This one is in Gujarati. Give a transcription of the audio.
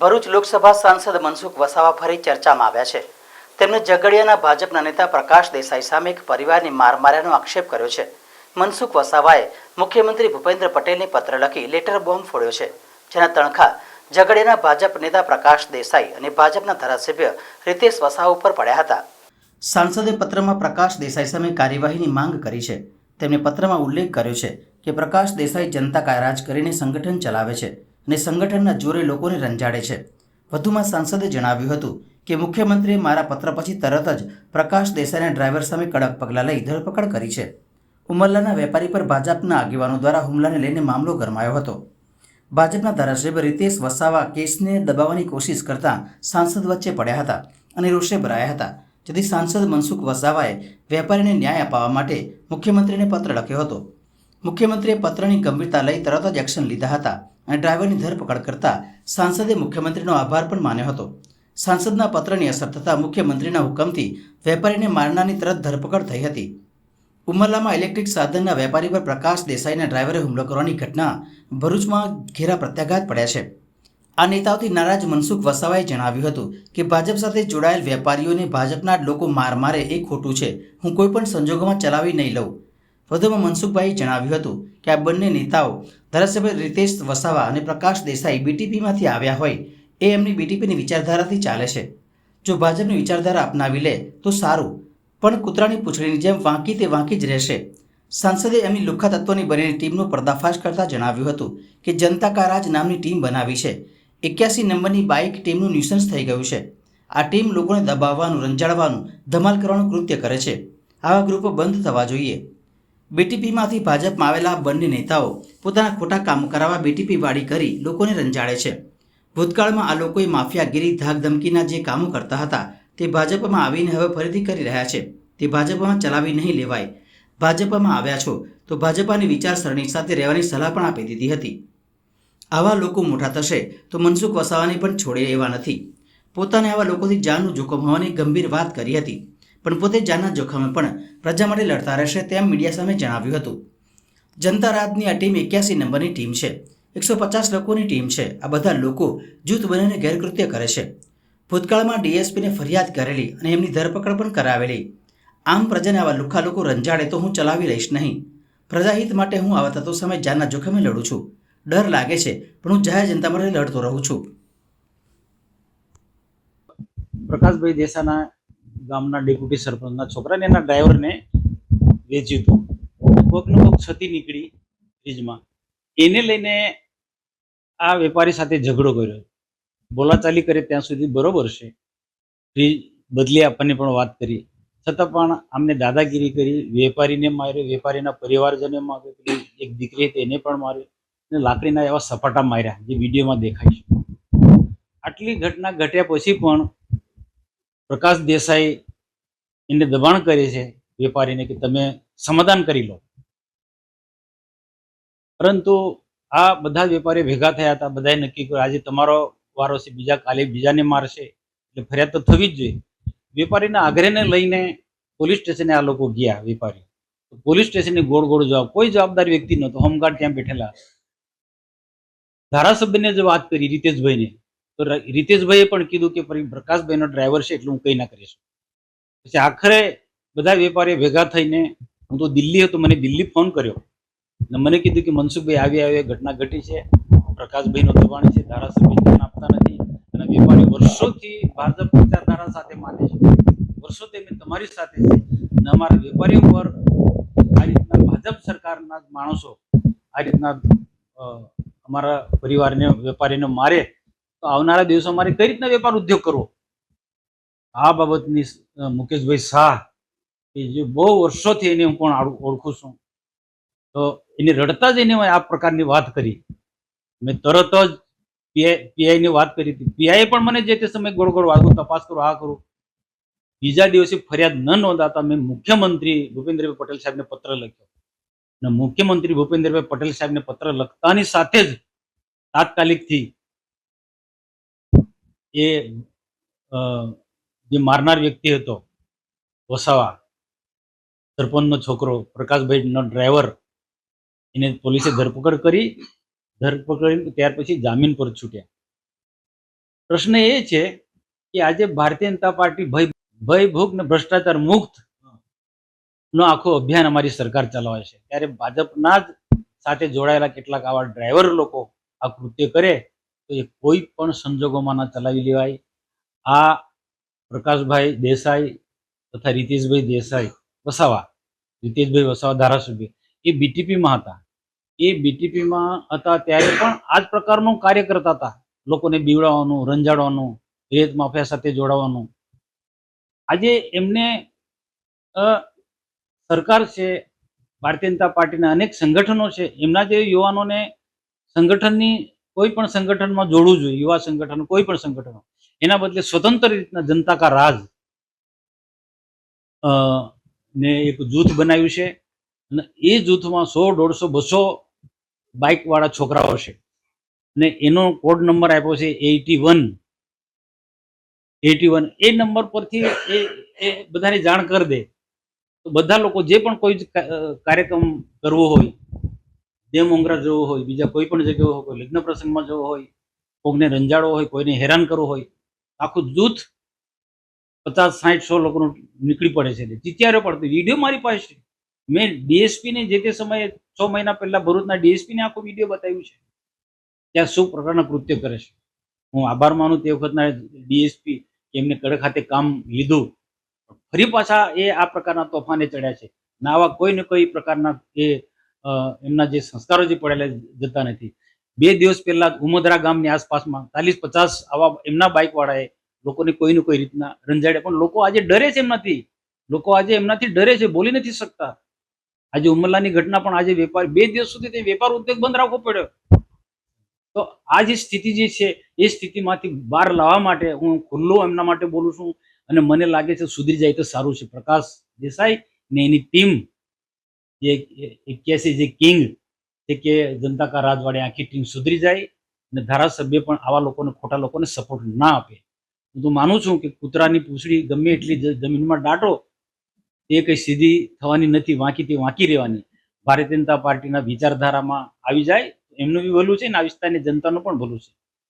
ભરૂચ લોકસભા સાંસદ મનસુખ વસાવા ફરી ચર્ચામાં આવ્યા છે. તેમણે ઝઘડિયાના ભાજપના નેતા પ્રકાશ દેસાઈ સામે એક પરિવારની માર માર્યાનો આક્ષેપ કર્યો છે. મનસુખ વસાવાએ મુખ્યમંત્રી ભૂપેન્દ્ર પટેલને પત્ર લખી લેટર બોમ્બ ફોડ્યો છે. જેના તણખા ઝઘડિયાના ભાજપ નેતા પ્રકાશ દેસાઈ અને ભાજપના ધારાસભ્ય રિતેશ વસાવા ઉપર પડ્યા હતા. સાંસદે પત્રમાં પ્રકાશ દેસાઈ સામે કાર્યવાહીની માંગ કરી છે. તેમણે પત્રમાં ઉલ્લેખ કર્યો છે કે પ્રકાશ દેસાઈ જનતા કાયરાજ કરીને સંગઠન ચલાવે છે. અને સંગઠનના જોરે લોકોને રંજાડે છે. વધુમાં સાંસદે જણાવ્યું હતું કે મુખ્યમંત્રીએ મારા પત્ર પછી તરત જ પ્રકાશ દેસાઈના ડ્રાઈવર સામે કડક પગલાં લઈ ધરપકડ કરી છે. ઉમરલાના વેપારી પર ભાજપના આગેવાનો દ્વારા હુમલાને લઈને મામલો ગરમાયો હતો. ભાજપના ધારાસભ્ય રીતેશ વસાવા કેસને દબાવવાની કોશિશ કરતા સાંસદ વચ્ચે પડ્યા હતા અને રોષે ભરાયા હતા. જેથી સાંસદ મનસુખ વસાવાએ વેપારીને ન્યાય અપાવવા માટે મુખ્યમંત્રીને પત્ર લખ્યો હતો. મુખ્યમંત્રીએ પત્રની ગંભીરતા લઈ તરત જ એક્શન લીધા હતા. અને ડ્રાઈવરની ધરપકડ કરતા સાંસદે મુખ્યમંત્રીનો આભાર પણ માન્યો હતો. સાંસદના પત્રની અસર થતાં મુખ્યમંત્રીના હુકમથી વેપારીને મારનારની તરત ધરપકડ થઈ હતી. ઉમરલામાં ઇલેક્ટ્રિક સાધનના વેપારી પર પ્રકાશ દેસાઈના ડ્રાઈવરે હુમલો કરવાની ઘટના ભરૂચમાં ઘેરા પ્રત્યાઘાત પડ્યા છે. આ નેતાઓથી નારાજ મનસુખ વસાવાએ જણાવ્યું હતું કે ભાજપ સાથે જોડાયેલ વેપારીઓને ભાજપના લોકો માર મારે એ ખોટું છે. હું કોઈપણ સંજોગોમાં ચલાવી નહીં લઉં. વધુમાં મનસુખભાઈએ જણાવ્યું હતું કે આ બંને નેતાઓ ધારાસભ્ય રીતેશ વસાવા અને પ્રકાશ દેસાઈ બીટીપીમાંથી આવ્યા હોય એ એમની બીટીપીની વિચારધારાથી ચાલે છે. જો ભાજપની વિચારધારા અપનાવી લે તો સારું, પણ કૂતરાની પૂંછડીની જેમ વાંકી તે વાંકી જ રહેશે. સાંસદે એમની લુખ્ખા તત્વોની બનેલી ટીમનો પર્દાફાશ કરતા જણાવ્યું હતું કે જનતા કા રાજ નામની ટીમ બનાવી છે. એક્યાસી નંબરની બાઇક ટીમનું ન્યુસન્સ થઈ ગયું છે. આ ટીમ લોકોને દબાવવાનું, રંજાડવાનું, ધમાલ કરવાનું કૃત્ય કરે છે. આવા ગ્રુપો બંધ થવા જોઈએ. બીટીપીમાંથી ભાજપમાં આવેલા બંને નેતાઓ પોતાના ખોટા કામ કરાવવા બીટીપી વાળી કરી લોકોને રંજાડે છે. ભૂતકાળમાં આ લોકોએ માફિયાગીરી, ધાકધમકીના જે કામો કરતા હતા તે ભાજપમાં આવીને હવે ફરીથી કરી રહ્યા છે. તે ભાજપમાં ચલાવી નહીં લેવાય. ભાજપમાં આવ્યા છો તો ભાજપાની વિચારસરણી સાથે રહેવાની સલાહ પણ આપી દીધી હતી. આવા લોકો મોટા થશે તો મનસુખ વસાવાને પણ છોડે એવા નથી. પોતાને આવા લોકોથી જાનનું જોખમ હોવાની ગંભીર વાત કરી હતી. પણ પોતે જાનના જોખમે પણ પ્રજા માટે લડતા રહેશે તેમ મીડિયા સામે જણાવ્યું હતું. જનતા રાજની આ ટીમ એક્યાસી નંબરની ટીમ છે. એકસો પચાસ લોકોની ટીમ છે. આ બધા લોકો જૂથ બનીને ગેરકૃત્ય કરે છે. ભૂતકાળમાં ડીએસપીને ફરિયાદ કરેલી અને એમની ધરપકડ પણ કરાવેલી. આમ પ્રજાને આવા લુખ્ખા લોકો રંજાડે તો હું ચલાવી લઈશ નહીં. પ્રજાહિત માટે હું આવા તત્વો સામે જાનના જોખમે લડું છું. ડર લાગે છે, પણ હું જાહેર જનતા માટે લડતો રહું છું. પ્રકાશભાઈ દેસાના ગામના ડેપ્યુટી સરપંચના છોકરાને એના ડ્રાઈવરને વેચ્યું હતું. કોઈકને કોઈક છતી નીકળી ફ્રીજમાં. એને લઈને આ વેપારી સાથે ઝઘડો કર્યો. બોલાચાલી કરે ત્યાં સુધી બરોબર છે. ફ્રીજ બદલી આપવાની પણ વાત કરી. છતાં પણ આમને દાદાગીરી કરી, વેપારીને માર્યો, વેપારીના પરિવારજને માર્યો એક દીકરી હતી એને પણ માર્યો અને લાકડીના એવા સપાટા માર્યા જે વિડીયોમાં દેખાય છે. આટલી ઘટના ઘટ્યા પછી પણ પ્રકાશ દેસાઈ એને દબાણ કરે છે વેપારીને કે તમે સમાધાન કરી લો. પરંતુ આ બધા જ વેપારીઓ ભેગા થયા હતા, બધાએ નક્કી કર્યું, આજે તમારો વારો છે, બીજા કાલે બીજાને મારશે. એટલે ફરિયાદ તો થવી જ જોઈએ. વેપારીના આગ્રહને લઈને પોલીસ સ્ટેશને આ લોકો ગયા વેપારી પોલીસ સ્ટેશને ગોળ ગોળ જવાબ, કોઈ જવાબદાર વ્યક્તિ નહોતો, હોમગાર્ડ ત્યાં બેઠેલા. ધારાસભ્યને જે વાત કરી, રીતેશભાઈને તો રીતેશભાઈએ પણ કીધું કે પ્રકાશભાઈનો ડ્રાઈવર છે એટલે હું કંઈ ના કરીશ પછી આખરે બધા વેપારીઓ ભેગા થઈને, હું તો દિલ્હી હતો, મને દિલ્હી ફોન કર્યો. અને મને કીધું કે મનસુખભાઈ આવી આવી ઘટના ઘટી છે, પ્રકાશભાઈનો દબાણ છે, ધારાસભ્ય ધ્યાન આપતા નથી અને વેપારીઓ વર્ષોથી ભાજપ વિચારધારા સાથે માને છે. વર્ષોથી અમે તમારી સાથે છે અને અમારા વેપારીઓ પર આ રીતના ભાજપ સરકારના માણસો આ રીતના અમારા પરિવારને, વેપારીને મારે તો આવનારા દિવસો અમારે કઈ રીતના વેપાર ઉદ્યોગ કરવો? આ બાબતની મુકેશભાઈ શાહ કે જે બહુ વર્ષોથી એને હું પણ ઓળખું છું. તો એને રડતા જ એને આ પ્રકારની વાત કરી. મેં તરત જ પીઆઈ પીઆઈ ની વાત કરી હતી. પીઆઈ પણ મને જે તે સમયે ગોળ ગોળ વાગું, તપાસ કરો, આ કરું. બીજા દિવસે ફરિયાદ ન નોંધાતા મેં મુખ્યમંત્રી ભૂપેન્દ્રભાઈ પટેલ સાહેબને પત્ર લખ્યો. અને મુખ્યમંત્રી ભૂપેન્દ્રભાઈ પટેલ સાહેબને પત્ર લખતાની સાથે જ તાત્કાલિકથી એ જે મારનાર વ્યક્તિ હતો, વસાવા, સરપંચનો છોકરો, પ્રકાશભાઈનો ડ્રાઈવર, એને પોલીસે ધરપકડ કરી, ધરપકડ ત્યાર પછી જામીન પર છૂટ્યા. પ્રશ્ન એ છે કે આજે ભારતીય જનતા પાર્ટી ભય ભયભૂખ ને ભ્રષ્ટાચાર મુક્ત નો આખો અભિયાન અમારી સરકાર ચલાવે છે. ત્યારે ભાજપના જ સાથે જોડાયેલા કેટલાક આવા ડ્રાઈવર લોકો આ કૃત્ય કરે તો એ કોઈ પણ સંજોગોમાં ના ચલાવી લેવાય. આ પ્રકાશભાઈ દેસાઈ તથા રીતેશભાઈ દેસાઈ વસાવા, રીતેશભાઈ વસાવા ધારાસભ્ય, એ બીટીપીમાં હતા. એ બીટીપીમાં હતા ત્યારે પણ આ જ પ્રકારનું કાર્ય કરતા હતા. લોકોને બીવડાવવાનું, રંજાડવાનું, રેત માફિયા સાથે જોડાવાનું. આજે એમને સરકાર છે, ભારતીય જનતા પાર્ટીના અનેક સંગઠનો છે, એમના જે યુવાનોને સંગઠનની કોઈ પણ સંગઠનમાં જોડવું જોઈએ, યુવા સંગઠન, કોઈ પણ સંગઠનો. એના બદલે સ્વતંત્ર રીતના જનતા કા રાજ ને એક જૂથ બનાવ્યું છે. અને એ જૂથમાં સો, દોઢસો, બસો બાઇકવાળા છોકરાઓ છે. ને એનો કોડ નંબર આપ્યો છે એટી વન. એટી વન, એ નંબર પરથી એ એ બધાને જાણ કરી દે. તો બધા લોકો જે પણ કોઈ કાર્યક્રમ કરવો હોય દેવ જવો હોય, બીજા કોઈ પણ જગ્યાએ હોય, કોઈ લગ્ન પ્રસંગમાં જવો હોય કોઈને રંજાડવો હોય, કોઈને હેરાન કરવો હોય, આખું જૂથ પચાસ સાઠ સો લોકોનું નીકળી પડે છે. ચિત્યારો પડતું. વીડિયો મારી પાસે છે. મેં ડીએસપી ને જે તે સમયે છ મહિના પહેલા ભરૂચના ડીએસપીને આખો વીડિયો બતાવ્યું છે. ત્યાં શું પ્રકારના કૃત્ય કરે છે? હું આભાર માનું તે વખતના ડીએસપી એમને કડક ખાતે કામ લીધું. ફરી પાછા એ આ પ્રકારના તોફાને ચડ્યા છે. ના આવા કોઈ ને કોઈ પ્રકારના એ એમના જે સંસ્કારો જે પડેલા જતા નથી. બે દિવસ પહેલા ઉમદરા ગામની આસપાસમાં ચાલીસ પચાસ આવા એમના બાઇક વાળાએ લોકોને કોઈ ને કોઈ રીતના રંજાડ્યા. પણ લોકો આજે ડરે છે એમનાથી. લોકો આજે એમનાથી ડરે છે, બોલી નથી શકતા. આજે ઉમરલાની ઘટના પણ આજે વેપાર, બે દિવસ સુધી તે વેપાર ઉદ્યોગ બંધ રાખવો પડ્યો. તો આ જે સ્થિતિ જે છે, એ સ્થિતિમાંથી બહાર લાવવા માટે હું ખુલ્લો એમના માટે બોલું છું અને મને લાગે છે સુધરી જાય તો સારું છે. પ્રકાશ દેસાઈ ને એની ટીમ જે કહેશે જે કિંગ તે કે જનતા કા રાજવાડી આખી ટીમ સુધરી જાય અને ધારાસભ્ય પણ આવા લોકોને, ખોટા લોકોને સપોર્ટ ના આપે. હું તો માનું છું કે કૂતરાની પૂંછડી ગમે એટલી જમીનમાં દાટો એ કંઈ સીધી થવાની નથી, વાંકી તે વાંકી રહેવાની. ભારતીય જનતા પાર્ટીના વિચારધારામાં આવી જાય, એમનું બી ભલું છે ને આ વિસ્તારની જનતાનું પણ ભલું છે.